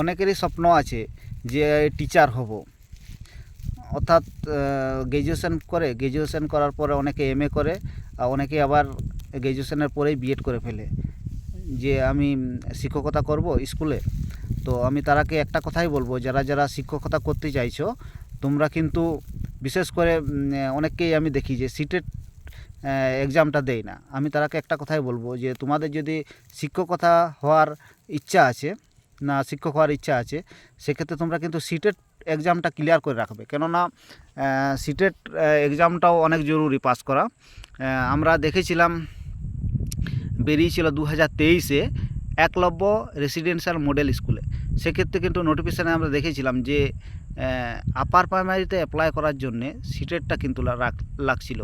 অনেকেরই স্বপ্ন আছে যে টিচার হব। অর্থাৎ গ্র্যাজুয়েশন করে গ্র্যাজুয়েশন করার পরে অনেকে এমএ করে, আর অনেকে আবার গ্র্যাজুয়েশনের পরেই বিএড করে ফেলে। যে আমি শিক্ষকতা করব স্কুলে, তো আমি তারাকে একটা কথাই বলব, যারা যারা শিক্ষকতা করতে চাইছো, তোমরা কিন্তু বিশেষ করে অনেককেই আমি দেখি যে সিটেট এক্সামটা দেয় না। আমি তারাকে একটা কথাই বলব যে তোমাদের যদি শিক্ষকতা হওয়ার ইচ্ছা আছে না শিক্ষক হওয়ার ইচ্ছা আছে, সেক্ষেত্রে তোমরা কিন্তু সিটেট এক্সামটা ক্লিয়ার করে রাখবে। কেননা সিটেট এক্সামটাও অনেক জরুরি পাস করা। আমরা দেখেছিলাম, বেরিয়েছিল দু হাজার তেইশে একলব্য রেসিডেন্সিয়াল মডেল স্কুলে সেক্ষেত্রে কিন্তু নোটিফিকেশানে আমরা দেখেছিলাম যে আপার প্রাইমারিতে অ্যাপ্লাই করার জন্যে সিটেটটা কিন্তু লাগছিল।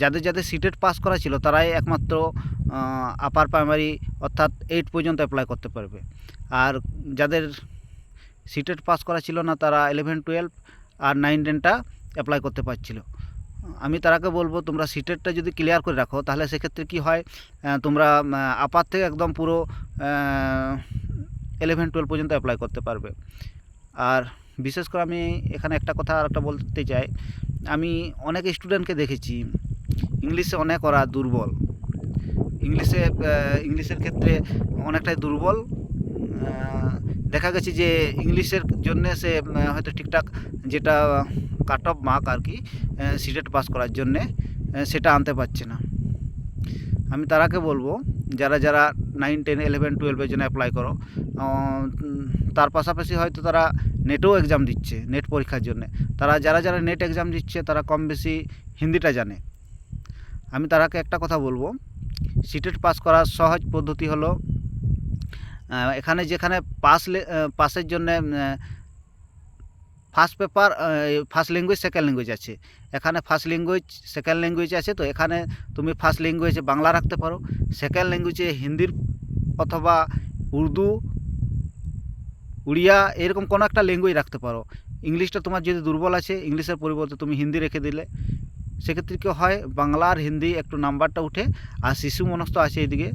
যাদের যাদের সিটেট পাস করা ছিল তারাই একমাত্র আপার প্রাইমারি অর্থাৎ এইট পর্যন্ত অ্যাপ্লাই করতে পারবে। আর যাদের সিটেট পাস করা ছিল না তারা ইলেভেন টুয়েলভ আর নাইন টেনটা অ্যাপ্লাই করতে পারছিল। আমি তারাকে বলব, তোমরা সিটেটটা যদি ক্লিয়ার করে রাখো, তাহলে সেক্ষেত্রে কি হয় তোমরা আপার থেকে একদম পুরো ইলেভেন টুয়েলভ পর্যন্ত অ্যাপ্লাই করতে পারবে। আর বিশেষ করে আমি এখানে একটা কথা আর একটা বলতে চাই। আমি অনেক স্টুডেন্টকে দেখেছি ইংলিশে অনেক ওরা দুর্বল। ইংলিশে ইংলিশের ক্ষেত্রে অনেকটাই দুর্বল। দেখা গেছে যে ইংলিশের জন্য সে হয়তো ঠিকঠাক যেটা কাট অফ মার্ক আর কি সিটেট পাস করার জন্যে সেটা আনতে পারছে না। আমি তারাকে বলব, যারা যারা নাইন টেন ইলেভেন টুয়েলভের জন্য অ্যাপ্লাই করো তার পাশাপাশি হয়তো তারা নেটেও এক্সাম দিচ্ছে নেট পরীক্ষার জন্য। তারা যারা যারা নেট এক্সাম দিচ্ছে, তারা কম বেশি হিন্দিটা জানে। আমি তারাকে একটা কথা বলব। সিটেট পাস করার সহজ পদ্ধতি হলো এখানে যেখানে পাস পাসের জন্য first paper first language second language আছে। এখানে ফার্স্ট ল্যাঙ্গুয়েজ সেকেন্ড ল্যাঙ্গুয়েজ আছে, তো এখানে তুমি ফার্স্ট ল্যাঙ্গুয়েজে বাংলা রাখতে পারো। সেকেন্ড ল্যাঙ্গুয়েজে হিন্দির অথবা উর্দু উড়িয়া এরকম কোনো একটা ল্যাঙ্গুয়েজ রাখতে পারো। ইংলিশটা তোমার যদি দুর্বল আছে ইংলিশের পরিবর্তে তুমি হিন্দি রেখে দিলে, সেক্ষেত্রে কী হয়, বাংলা আর হিন্দি একটু নাম্বারটা উঠে, আর শিশু মনস্থ আছে এদিকে,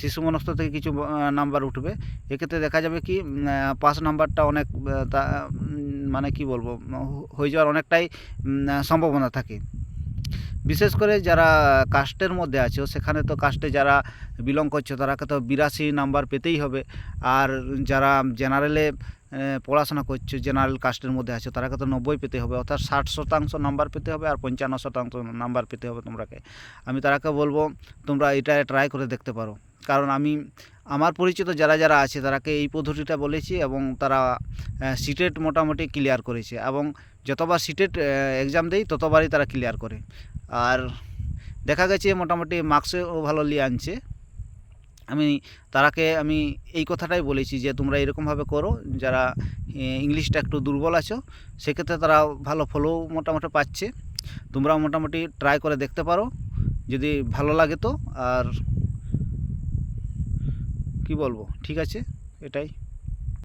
শিশু মনস্থ থেকে কিছু নাম্বার উঠবে। এক্ষেত্রে দেখা যাবে কি পাস নাম্বারটা অনেক মানে কি বলব, হয়ে যাওয়ার অনেকটাই সম্ভাবনা থাকে। বিশেষ করে যারা কাস্টের মধ্যে আছো সেখানে তো কাস্টে যারা বিলং করছ তারাকে তো বিরাশি নাম্বার পেতেই হবে। আর যারা জেনারেলে পড়াশোনা করছ জেনারেল কাস্টের মধ্যে আছো তারাকে তো নব্বই পেতে হবে, অর্থাৎ ষাট শতাংশ নাম্বার পেতে হবে আর পঞ্চান্ন শতাংশ নাম্বার পেতে হবে তোমরাকে আমি তারাকে বলব, তোমরা এটা ট্রাই করে দেখতে পারো। কারণ আমি আমার পরিচিত যারা যারা আছে, তারাকে এই পদ্ধতিটা বলেছি এবং তারা সিটেট মোটামুটি ক্লিয়ার করেছে এবং যতবার সিটেট এক্সাম দেই, ততবারই তারা ক্লিয়ার করে। আর দেখা গেছে মোটামুটি মার্কসও ভালো নিয়ে আনছে। আমি, তারাকে আমি এই কথাটাই বলেছি যে, তোমরা এরকমভাবে করো, যারা ইংলিশটা একটু দুর্বল আছো, সেক্ষেত্রে তারা ভালো ফলো মোটামুটি পাচ্ছে। তোমরাও মোটামুটি ট্রাই করে দেখতে পারো। যদি ভালো লাগে তো, আর কি বলব? ঠিক আছে? এটাই।